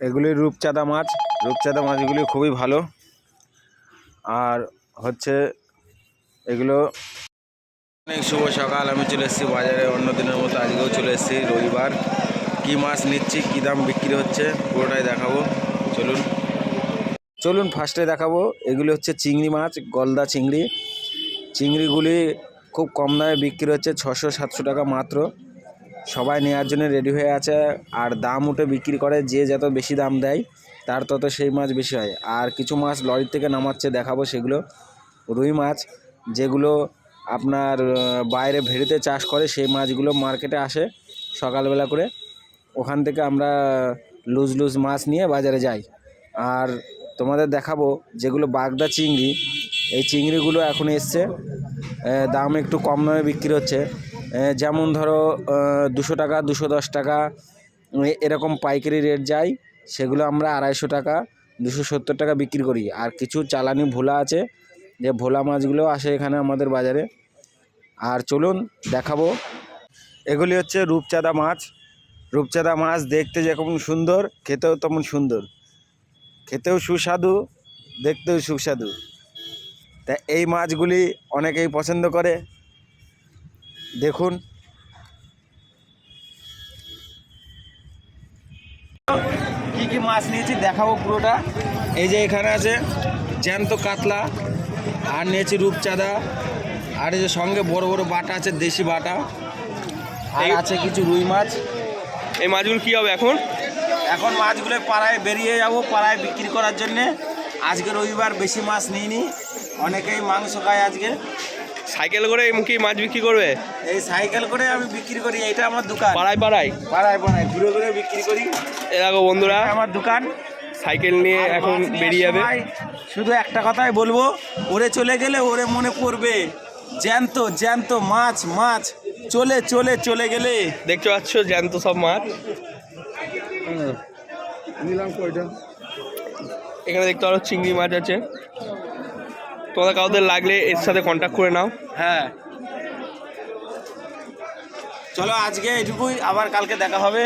এগুলি রূপচাঁদা মাছ। রূপচাঁদা মাছগুলি খুবই ভালো। আর হচ্ছে এগুলো অনেক শুভ সকাল। আমি চলে এসেছি বাজারে। অন্য দিনের মতো আজকেও চলে এসেছি। রবিবার। কী মাছ নিচ্ছি, কী দাম বিক্রি হচ্ছে, পুরোটাই দেখাবো। চলুন। চলুন ফার্স্টে দেখাবো। এগুলি হচ্ছে চিংড়ি মাছ, গলদা চিংড়ি। চিংড়িগুলি খুব কম দামে বিক্রি হচ্ছে ছশো সাতশো টাকা মাত্র। সবাই নেওয়ার জন্য রেডি হয়ে আছে আর দাম উঠে বিক্রি করে যে যত বেশি দাম দেয়, তার তত সেই মাছ বেশি হয়। আর কিছু মাছ লরির থেকে নামাচ্ছে, দেখাবো সেগুলো। রুই মাছ, যেগুলো আপনার বাইরে ভেড়িতে চাষ করে, সেই মাছগুলো মার্কেটে আসে সকালবেলা করে। ওখান থেকে আমরা লুজ লুজ মাছ নিয়ে বাজারে যাই। আর তোমাদের দেখাবো যেগুলো বাগদা চিংড়ি, এই চিংড়িগুলো এখন এসছে। দাম একটু কম দামে বিক্রি হচ্ছে। যেমন ধরো দুশো টাকা, দুশো দশ টাকা এরকম পাইকারি রেট যায়, সেগুলো আমরা আড়াইশো টাকা, দুশো সত্তর টাকা বিক্রি করি। আর কিছু চালানি ভোলা আছে, যে ভোলা মাছগুলো আসে এখানে আমাদের বাজারে। আর চলুন দেখাবো। এগুলি হচ্ছে রূপচাঁদা মাছ। রূপচাঁদা মাছ দেখতে যেমন সুন্দর, খেতেও তেমন সুন্দর। খেতেও সুস্বাদু, দেখতেও সুস্বাদু। তা এই মাছগুলি অনেকেই পছন্দ করে। দেখুন। কি কি মাছ নিয়েছি দেখাবো পুরোটা। এই যে এখানে আছে জ্যান্ত কাতলা আর নিয়েছি রূপচাঁদা আর এই যে সঙ্গে বড় বড় বাটা আছে দেশি বাটা। আর আছে কিছু রুই মাছ। এই মাছগুলো কি হবে এখন? এখন মাছগুলো পাড়ায় বেরিয়ে যাব পাড়ায় বিক্রি করার জন্যে। আজকে রবিবার বেশি মাছ নিইনি অনেকেই মাংস খায় আজকে। সাইকেল করে কি মাছ বিক্রি করবে? এই সাইকেল করে আমি বিক্রি করি এটা আমার দোকান। পাড়ায় পাড়ায়? পাড়ায় পাড়ায় ঘুরে ঘুরে বিক্রি করি। এ দেখো বন্ধুরা আমার দোকান। সাইকেল নিয়ে এখন বেরিয়ে যাবে। শুধু একটা কথাই বলব ওরে চলে গেলে ওরে মনে পড়বে। জ্যান্ত জ্যান্ত মাছ মাছ। চলে চলে চলে গেলে। দেখতে পাচ্ছ জ্যান্ত সব মাছ। এখানে দেখতে পারো চিংড়ি মাছ আছে। তোমাদের কাউদের লাগলে এর সাথে কন্ট্যাক্ট করে নাও। হ্যাঁ। চলো আজকে এটুকুই, আবার কালকে দেখা হবে।